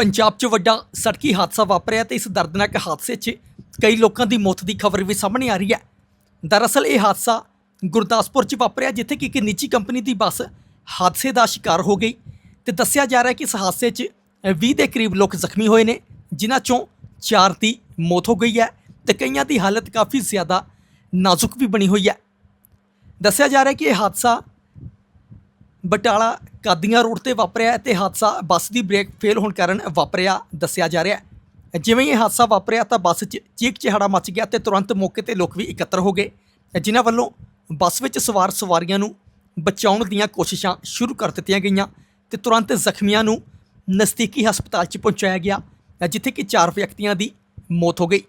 ਪੰਜਾਬ 'ਚ ਵੱਡਾ ਸੜਕੀ ਹਾਦਸਾ ਵਾਪਰਿਆ ਤੇ ਇਸ ਦਰਦਨਾਕ ਹਾਦਸੇ 'ਚ ਕਈ ਲੋਕਾਂ ਦੀ ਮੌਤ ਦੀ ਖਬਰ ਵੀ ਸਾਹਮਣੇ ਆ ਰਹੀ ਹੈ। ਦਰਅਸਲ ਇਹ ਹਾਦਸਾ ਗੁਰਦਾਸਪੁਰ 'ਚ ਵਾਪਰਿਆ, ਜਿੱਥੇ ਕਿ ਇੱਕ ਨਿੱਜੀ ਕੰਪਨੀ ਦੀ ਬੱਸ ਹਾਦਸੇ ਦਾ ਸ਼ਿਕਾਰ ਹੋ ਗਈ ਤੇ ਦੱਸਿਆ ਜਾ ਰਿਹਾ ਕਿ ਇਸ ਹਾਦਸੇ 'ਚ 20 ਦੇ ਕਰੀਬ ਲੋਕ ਜ਼ਖਮੀ ਹੋਏ ਨੇ, ਜਿਨ੍ਹਾਂ 'ਚੋਂ 4 ਦੀ ਮੌਤ ਹੋ ਗਈ ਹੈ ਤੇ ਕਈਆਂ ਦੀ ਹਾਲਤ ਕਾਫੀ ਜ਼ਿਆਦਾ ਨਾਜ਼ੁਕ ਵੀ ਬਣੀ ਹੋਈ ਹੈ। ਦੱਸਿਆ ਜਾ ਰਿਹਾ ਕਿ ਇਹ ਹਾਦਸਾ ਬਟਾਲਾ ਕਾਦੀਆਂ ਰੋਡ ਤੇ ਵਾਪਰਿਆ ਤੇ ਹਾਦਸਾ ਬੱਸ ਦੀ ਬ੍ਰੇਕ ਫੇਲ ਹੋਣ ਕਾਰਨ ਵਾਪਰਿਆ, ਦੱਸਿਆ ਜਾ ਰਿਹਾ ਹੈ। ਜਿਵੇਂ ਇਹ ਹਾਦਸਾ ਵਾਪਰਿਆ ਤਾਂ ਬੱਸ 'ਚ ਚੀਕ ਚਿਹਾੜਾ ਮਚ ਗਿਆ ਤੇ ਤੁਰੰਤ ਮੌਕੇ ਤੇ ਲੋਕ ਵੀ ਇਕੱਤਰ ਹੋ ਗਏ। ਜਿਨ੍ਹਾਂ ਵੱਲੋਂ ਬੱਸ ਵਿੱਚ ਸਵਾਰ ਸਵਾਰੀਆਂ ਨੂੰ ਬਚਾਉਣ ਦੀਆਂ ਕੋਸ਼ਿਸ਼ਾਂ ਸ਼ੁਰੂ ਕਰ ਦਿੱਤੀਆਂ ਗਈਆਂ ਤੇ ਤੁਰੰਤ ਜ਼ਖਮੀਆਂ ਨੂੰ ਨਜ਼ਦੀਕੀ ਹਸਪਤਾਲ 'ਚ ਪਹੁੰਚਾਇਆ ਗਿਆ, ਜਿੱਥੇ ਕਿ ਚਾਰ ਵਿਅਕਤੀਆਂ ਦੀ ਮੌਤ ਹੋ ਗਈ।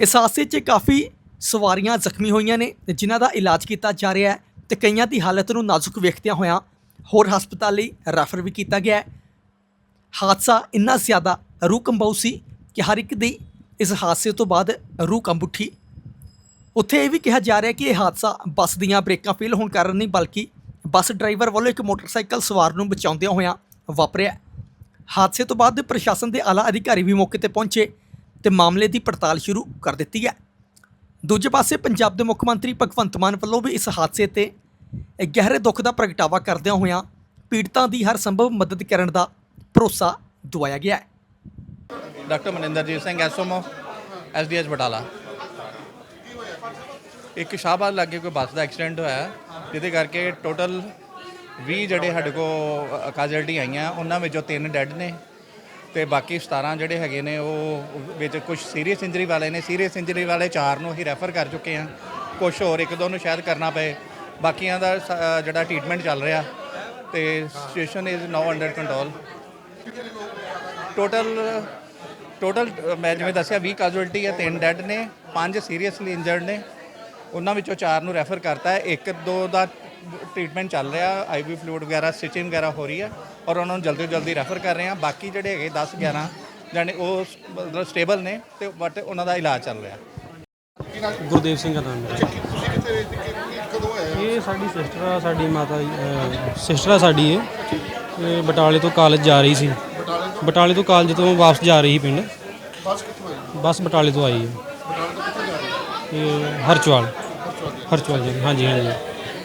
ਇਸ ਹਾਦਸੇ 'ਚ ਕਾਫੀ ਸਵਾਰੀਆਂ ਜ਼ਖਮੀ ਹੋਈਆਂ ਨੇ, ਜਿਨ੍ਹਾਂ ਦਾ ਇਲਾਜ ਕੀਤਾ ਜਾ ਰਿਹਾ ਹੈ। ਤੇ ਕਈਆਂ ਦੀ ਹਾਲਤ ਨੂੰ ਨਾਜ਼ੁਕ ਵੇਖਦਿਆਂ ਹੋਇਆਂ ਹੋਰ ਹਸਪਤਾਲ ਲਈ ਰੈਫਰ ਵੀ ਕੀਤਾ ਗਿਆ ਹੈ। ਹਾਦਸਾ ਇੰਨਾ ਜ਼ਿਆਦਾ ਰੂਹ ਕੰਬਾਊ ਸੀ ਕਿ ਹਰ ਇੱਕ ਦੀ ਇਸ ਹਾਦਸੇ ਤੋਂ ਬਾਅਦ ਰੂਹ ਕੰਬ ਉੱਠੀ ਉੱਥੇ ਇਹ ਵੀ ਕਿਹਾ ਜਾ ਰਿਹਾ ਕਿ ਇਹ ਹਾਦਸਾ ਬੱਸ ਦੀਆਂ ਬ੍ਰੇਕਾਂ ਫੇਲ ਹੋਣ ਕਾਰਨ ਨਹੀਂ ਬਲਕਿ ਬੱਸ ਡਰਾਈਵਰ ਵੱਲੋਂ ਇੱਕ ਮੋਟਰਸਾਈਕਲ ਸਵਾਰ ਨੂੰ ਬਚਾਉਂਦਿਆਂ ਹੋਇਆਂ ਵਾਪਰਿਆ ਹਾਦਸੇ ਤੋਂ ਬਾਅਦ ਪ੍ਰਸ਼ਾਸਨ ਦੇ ਆਲਾ ਅਧਿਕਾਰੀ ਵੀ ਮੌਕੇ ਤੇ ਪਹੁੰਚੇ ਤੇ ਮਾਮਲੇ ਦੀ ਪੜਤਾਲ ਸ਼ੁਰੂ ਕਰ ਦਿੱਤੀ ਹੈ। ਦੂਜੇ ਪਾਸੇ ਪੰਜਾਬ ਦੇ ਮੁੱਖ ਮੰਤਰੀ ਭਗਵੰਤ ਮਾਨ ਵੱਲੋਂ ਵੀ ਇਸ ਹਾਦਸੇ ਤੇ ਗਹਿਰੇ ਦੁੱਖ ਦਾ ਪ੍ਰਗਟਾਵਾ ਕਰਦਿਆਂ ਹੋਇਆਂ ਪੀੜਤਾਂ ਦੀ ਹਰ ਸੰਭਵ ਮਦਦ ਕਰਨ ਦਾ ਭਰੋਸਾ ਦਵਾਇਆ ਗਿਆ ਹੈ। ਡਾਕਟਰ ਮਨਿੰਦਰਜੀਤ ਸਿੰਘ ਐਸਓਮੋ ਐਸਡੀਐਸ ਬਟਾਲਾ। ਇੱਕ ਸ਼ਾਹਬਾਦ ਲਾਗੇ ਕੋਈ ਬੱਸ ਦਾ ਐਕਸੀਡੈਂਟ ਹੋਇਆ, ਜਿਹਦੇ ਕਰਕੇ ਟੋਟਲ 20 ਜਿਹੜੇ ਸਾਡੇ ਕੋ ਕਾਜਲਟੀ ਆਈਆਂ, ਉਹਨਾਂ ਵਿੱਚੋਂ ਤਿੰਨ ਡੈੱਡ ਨੇ ਤੇ ਬਾਕੀ 17 ਜਿਹੜੇ ਹੈਗੇ ਨੇ, ਉਹ ਵਿੱਚ ਕੁਝ ਸੀਰੀਅਸ ਇੰਜਰੀ ਵਾਲੇ ਨੇ। ਸੀਰੀਅਸ ਇੰਜਰੀ ਵਾਲੇ ਚਾਰ ਨੂੰ ਅਸੀਂ ਰੈਫਰ ਕਰ ਚੁੱਕੇ ਹਾਂ। ਕੁਝ ਹੋਰ ਇੱਕ ਦੋ ਨੂੰ ਸ਼ਾਇਦ ਕਰਨਾ ਪਏ। ਬਾਕੀਆਂ ਦਾ ਸ- ਜਿਹੜਾ ਟ੍ਰੀਟਮੈਂਟ ਚੱਲ ਰਿਹਾ ਤੇ situation is now under control total total ਮੈਂ ਜਿਵੇਂ ਦੱਸਿਆ 20 ਕਾਜੁਅਲਟੀ ਹੈ ਤਿੰਨ ਡੈੱਡ ਨੇ ਪੰਜ ਸੀਰੀਅਸਲੀ ਇੰਜਰਡ ਨੇ। ਉਹਨਾਂ ਵਿੱਚੋਂ ਚਾਰ ਨੂੰ ਰੈਫਰ ਕਰਤਾ ਹੈ। ਇੱਕ ਦੋ ਦਾ ਟ੍ਰੀਟਮੈਂਟ ਚੱਲ ਰਿਹਾ ਆਈਵੀ ਫਲੂਇਡ ਵਗੈਰਾ ਸਟਿਚਿੰਗ ਵਗੈਰਾ ਹੋ ਰਹੀ ਹੈ ਔਰ ਉਹਨਾਂ ਨੂੰ ਜਲਦੀ ਤੋਂ ਜਲਦੀ ਰੈਫਰ ਕਰ ਰਹੇ ਹਾਂ। ਬਾਕੀ ਜਿਹੜੇ ਹੈਗੇ 10 11 ਜਾਨੇ ਉਹ ਸ- ਮਤਲਬ ਸਟੇਬਲ ਨੇ ਤੇ ਬਟ ਉਹਨਾਂ ਦਾ ਇਲਾਜ ਚੱਲ ਰਿਹਾ। ਗੁਰਦੇਵ ਸਿੰਘ ਦਾ ਨਾਮ। ਹੈ ਇਹ ਸਾਡੀ ਸਿਸਟਰ ਆ, ਸਾਡੀ ਮਾਤਾ ਸਿਸਟਰ ਆ ਸਾਡੀ ਇਹ। ਇਹ ਬਟਾਲੇ ਤੋਂ ਕਾਲਜ ਜਾ ਰਹੀ ਸੀ। ਬਟਾਲੇ ਤੋਂ ਕਾਲਜ ਤੋਂ ਵਾਪਸ ਜਾ ਰਹੀ ਸੀ ਪਿੰਡ। ਬੱਸ ਕਿੱਥੋਂ ਆਈ ਬੱਸ ਬਟਾਲੇ ਤੋਂ ਆਈ ਹੈ। ਬਟਾਲੇ ਤੋਂ ਕਿੱਥੇ ਜਾ ਰਹੀ ਇਹ ਹਰਚਵਾਲ ਹਰਚਵਾਲ ਜੀ, ਹਾਂਜੀ ਹਾਂਜੀ।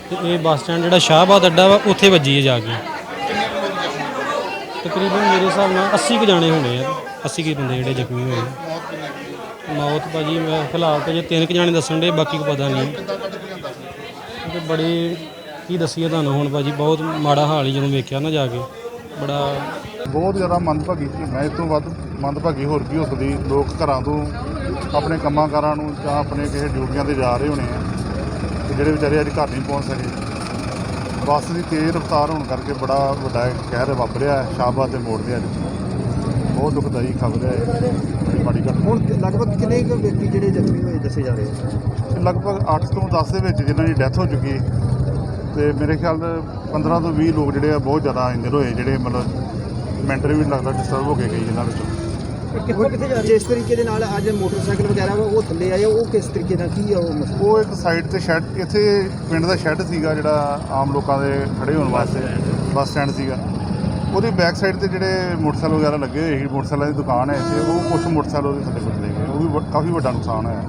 ਤੇ ਇਹ ਬੱਸ ਸਟੈਂਡ ਜਿਹੜਾ ਸ਼ਾਹਬਾਦ ਅੱਡਾ ਵਾ, ਉੱਥੇ ਵੱਜੀ ਹੈ ਜਾ ਕੇ। ਕਿੰਨੇ ਕੁ ਲੋਕ ਜ਼ਖਮੀ ਹੋਏ ਤਕਰੀਬਨ ਮੇਰੇ ਹਿਸਾਬ ਨਾਲ 80 ਕੁ ਜਾਣੇ ਹੋਣੇ ਆ। 80 ਕੁ ਬੰਦੇ ਜਿਹੜੇ ਜ਼ਖਮੀ ਹੋਏ ਆ। ਮੌਤ ਕਿੰਨੇ ਕੀ ਹੋਈ ਮੌਤ ਭਾਜੀ, ਮੈਂ ਫਿਲਹਾਲ ਤਾਂ ਜੇ ਤਿੰਨ ਕੁ ਜਾਣੇ ਦੱਸਣ ਦੇ ਬਾਕੀ ਕੋ ਪਤਾ ਨਹੀਂ। ਕਿੱਦਾਂ ਕੱਢ ਕੇ ਲਿਆਂਦਾ ਤੇ ਬੜੀ ਕੀ ਦੱਸੀਏ ਤੁਹਾਨੂੰ ਹੁਣ ਭਾਜੀ, ਬਹੁਤ ਮਾੜਾ ਹਾਲ ਹੀ ਜਦੋਂ ਵੇਖਿਆ ਨਾ ਜਾ ਕੇ। ਬੜਾ ਬਹੁਤ ਜ਼ਿਆਦਾ ਮੰਦਭਾਗੀ ਸੀ। ਮੈਂ ਇਸ ਤੋਂ ਵੱਧ ਮੰਦਭਾਗੀ ਹੋਰ ਕੀ ਹੋ ਸਕਦੀ? ਲੋਕ ਘਰਾਂ ਤੋਂ ਆਪਣੇ ਕੰਮਾਂ ਕਾਰਾਂ ਨੂੰ ਜਾਂ ਆਪਣੇ ਕਿਸੇ ਡਿਊਟੀਆਂ ਤੇ ਜਾ ਰਹੇ ਹੋਣੇ ਆ ਤੇ ਜਿਹੜੇ ਵਿਚਾਰੇ ਅੱਜ ਘਰ ਨਹੀਂ ਪਹੁੰਚ ਸਕੇ। ਬੱਸ ਦੀ ਤੇਜ਼ ਰਫ਼ਤਾਰ ਹੋਣ ਕਰਕੇ ਬੜਾ ਵੱਡਾ ਕਹਿਰ ਵਾਪਰਿਆ ਸ਼ਾਹਬਾਦ ਦੇ ਮੋੜ ਤੇ ਅੱਜ। ਬਹੁਤ ਦੁਖਦਾਈ ਖਬਰ ਹੈ। ਮਾੜੀ ਘਟਨਾ ਹੁਣ ਲਗਭਗ ਕਿੰਨੇ ਕੁ ਵਿਅਕਤੀ ਜਿਹੜੇ ਜ਼ਖਮੀ ਹੋਏ ਦੱਸੇ ਜਾ ਰਹੇ ਆ? ਤੇ ਲਗਭਗ 8 ਤੋਂ 10 ਦੇ ਵਿੱਚ ਜਿਨ੍ਹਾਂ ਦੀ ਡੈਥ ਹੋ ਚੁੱਕੀ। ਤੇ ਮੇਰੇ ਖਿਆਲ 15 ਤੋਂ 20 ਲੋਕ ਜਿਹੜੇ ਆ ਬਹੁਤ ਜ਼ਿਆਦਾ ਇੰਜਰ ਹੋਏ ਜਿਹੜੇ ਮਤਲਬ ਮੈਂਟਲੀ ਵੀ ਲੱਗਦਾ ਡਿਸਟਰਬ ਹੋ ਕੇ ਗਏ ਇਹਨਾਂ ਵਿੱਚੋਂ। ਕਿੱਥੋਂ ਕਿੱਥੇ ਜਾ ਰਹੀ? ਜਿਸ ਤਰੀਕੇ ਦੇ ਨਾਲ ਅੱਜ ਮੋਟਰਸਾਈਕਲ ਵਗੈਰਾ ਉਹ ਥੱਲੇ ਆਏ ਉਹ ਕਿਸ ਤਰੀਕੇ ਨਾਲ ਕੀ ਆ ਉਹ ਮਸਲਾ? ਉਹ ਇੱਕ ਸਾਈਡ ਤੇ ਸ਼ੈੱਡ ਇੱਥੇ ਪਿੰਡ ਦਾ ਸ਼ੈੱਡ ਸੀਗਾ ਜਿਹੜਾ ਆਮ ਲੋਕਾਂ ਦੇ ਖੜੇ ਹੋਣ ਵਾਸਤੇ ਬੱਸ ਸਟੈਂਡ ਸੀਗਾ। ਉਹਦੀ ਬੈਕ ਸਾਈਡ ਤੇ ਜਿਹੜੇ ਮੋਟਰਸਾਈਕਲ ਵਗੈਰਾ ਲੱਗੇ ਹੋਏ ਸੀ, ਮੋਟਰਸਾਈਕਲਾਂ ਦੀ ਦੁਕਾਨ ਹੈ ਇੱਥੇ, ਉਹ ਕੁਝ ਮੋਟਰਸਾਈਕਲ ਉਹਦੇ ਥੱਲੇ ਕੁੱਟਦੇ ਗਏ ਉਹ ਵੀ ਵ- ਕਾਫੀ ਵੱਡਾ ਨੁਕਸਾਨ ਹੋਇਆ।